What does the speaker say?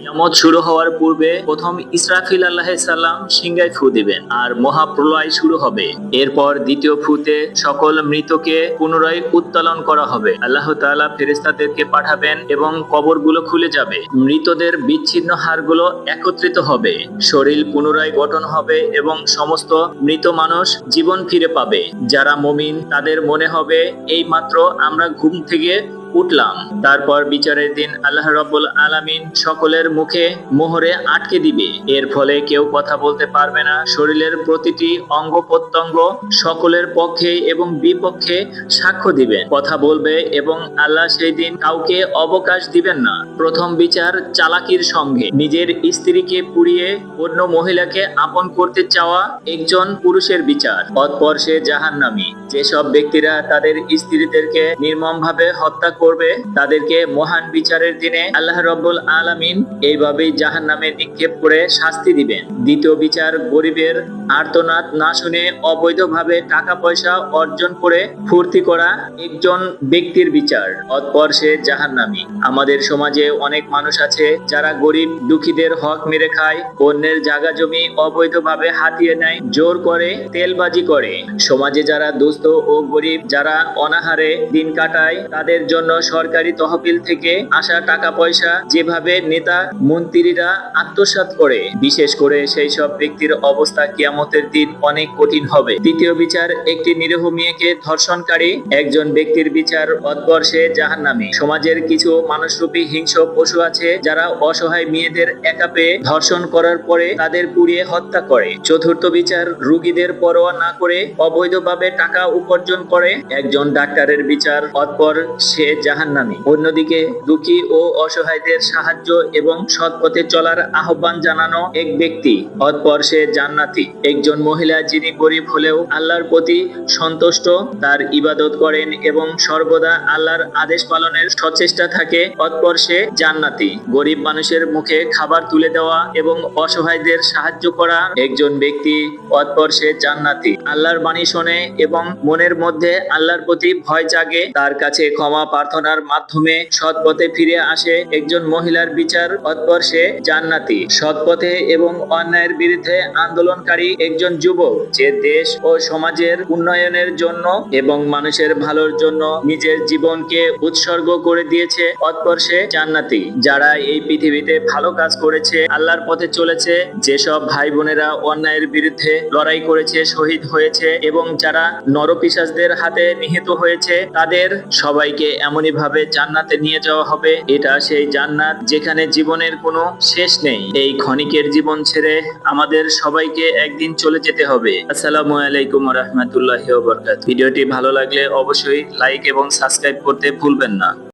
কিয়ামত শুরু হওয়ার পূর্বে প্রথম ইসরাফিল আল্লাহ সাল্লাম সিংহায় ফু দিবেন আর মহাপ্রলয় শুরু হবে। এরপর দ্বিতীয় ফুতে সকল মৃতকে পুনরায় উত্তোলন করা হবে। আল্লাহ তাআলা ফেরেস্তাদেরকে পাঠাবেন এবং কবরগুলো খুলে যাবে। মৃতদের বিচ্ছিন্ন হাড়গুলো একত্রিত হবে। শরীর পুনরায় গঠন হবে এবং সমস্ত মৃত মানুষ জীবন ফিরে পাবে। যারা মমিন, তাদের মনে হবে এই মাত্র আমরা ঘুম থেকে উঠলাম। তারপর বিচারের দিন আল্লাহ রব্বুল আলামিন সকলের মুখে মোহরে আটকে দিবে। এর ফলে কেউ কথা বলতে পারবে না। শরীরের প্রতিটি অঙ্গ প্রত্যঙ্গ সকলের পক্ষে এবং বিপক্ষে সাক্ষ্য দিবেন। কথা বলবে এবং আল্লাহ সেই দিন কাউকে অবকাশ দিবেন না। প্রথম বিচার চালাকির সঙ্গে। নিজের স্ত্রীকে পুড়িয়ে অন্য মহিলাকে আপন করতে চাওয়া একজন পুরুষের বিচার। অতপর সে জাহান্নামী। যেসব ব্যক্তিরা তাদের স্ত্রীদেরকে নির্মমভাবে হত্যা করবে, তাদেরকে মহান বিচারের দিনে আল্লাহ রব্বুল আলামিন এইভাবেই জাহান নামে নিক্ষেপ করে শাস্তি দিবেন। দ্বিতীয় বিচার গরিবের আর্তনাদ না শুনে অবৈধভাবে টাকা পয়সা অর্জন করে ফুর্তি করা একজন ব্যক্তির বিচার, অতপর সে জাহান্নামী। আমাদের সমাজে অনেক মানুষ আছে যারা গরিব, দুঃখীদের হক মেরে খায়, অন্যের জায়গা জমি অবৈধভাবে হাতিয়ে নেয়, জোর করে তেলবাজি করে। সমাজে যারা দুস্থ ও গরিব, যারা অনাহারে দিন কাটায়, তাদের জন্য সরকারি তহবিল থেকে আসা টাকা পয়সা যেভাবে নেতা মন্ত্রীরা আত্মসাৎ করে, বিশেষ করে সেই সব ব্যক্তির অবস্থা কিয়ামতের দিন অনেক কঠিন হবে। তৃতীয় বিচার, একটি নিরীহ মেয়েকে ধর্ষণকারী, একজন ব্যক্তির বিচার অতবর্ষে জাহান নামে সমাজের কিছু মানুষরূপী হিংস্র পশু আছে যারা অসহায় মেয়েদের একা পেয়ে ধর্ষণ করার পরে তাদের পুড়িয়ে হত্যা করে। চতুর্থ বিচার, রুগীদের পরোয়া না করে অবৈধভাবে টাকা উপার্জন করে। একজন ডাক্তারের বিচার অতপর সে জাহান্নামী। অন্যদিকে দুঃখী ও অসহায়দের সাহায্য এবং সৎ পথে চলার আহ্বান জানানো এক ব্যক্তি, অতপর সে জান্নাতি। একজন মহিলা যিনি গরিব হলেও আল্লাহর প্রতি সন্তুষ্ট, তার ইবাদত করেন এবং সর্বদা আল্লাহর আদেশ পালনের সচেষ্টা থাকে, অতপর সে জান্নাতি। গরিব মানুষের মুখে খাবার তুলে দেওয়া এবং অসহায়দের সাহায্য করা একজন ব্যক্তি, অতপর সে জান্নাতি। আল্লাহর বাণী শোনে এবং মনের মধ্যে আল্লাহর প্রতি ভয় জাগে, তার কাছে ক্ষমা প্রার্থনার মাধ্যমে সৎপথে ফিরে আসে একজন মহিলার বিচার। অতপর সে জান্নাতি, সৎপথে এবং অন্যায়ের বিরুদ্ধে আন্দোলনকারী একজন যুবক যে দেশ ও সমাজের উন্নয়নের জন্য এবং মানুষের ভালোর জন্য নিজের জীবনকে উৎসর্গ করে দিয়েছে। অতপর সে জান্নাতি, যারা এই পৃথিবীতে ভালো কাজ করেছে, আল্লাহর পথে চলেছে, যেসব ভাই বোনেরা অন্যায়ের বিরুদ্ধে লড়াই করেছে, শহীদ হয়েছে এবং যারা নরপিশাচদের হাতে নিহত হয়েছে, তাদের সবাইকে এমনই ভাবে জান্নাতে নিয়ে যাওয়া হবে। এটা সেই জান্নাত যেখানে জীবনের কোনো শেষ নেই। এই ক্ষণিকের জীবন ছেড়ে আমাদের সবাইকে একদিন চলে যেতে হবে। আসসালামু আলাইকুম রহমতুল্লাহ বরকাত ভিডিওটি ভালো লাগলে অবশ্যই লাইক এবং সাবস্ক্রাইব করতে ভুলবেন না।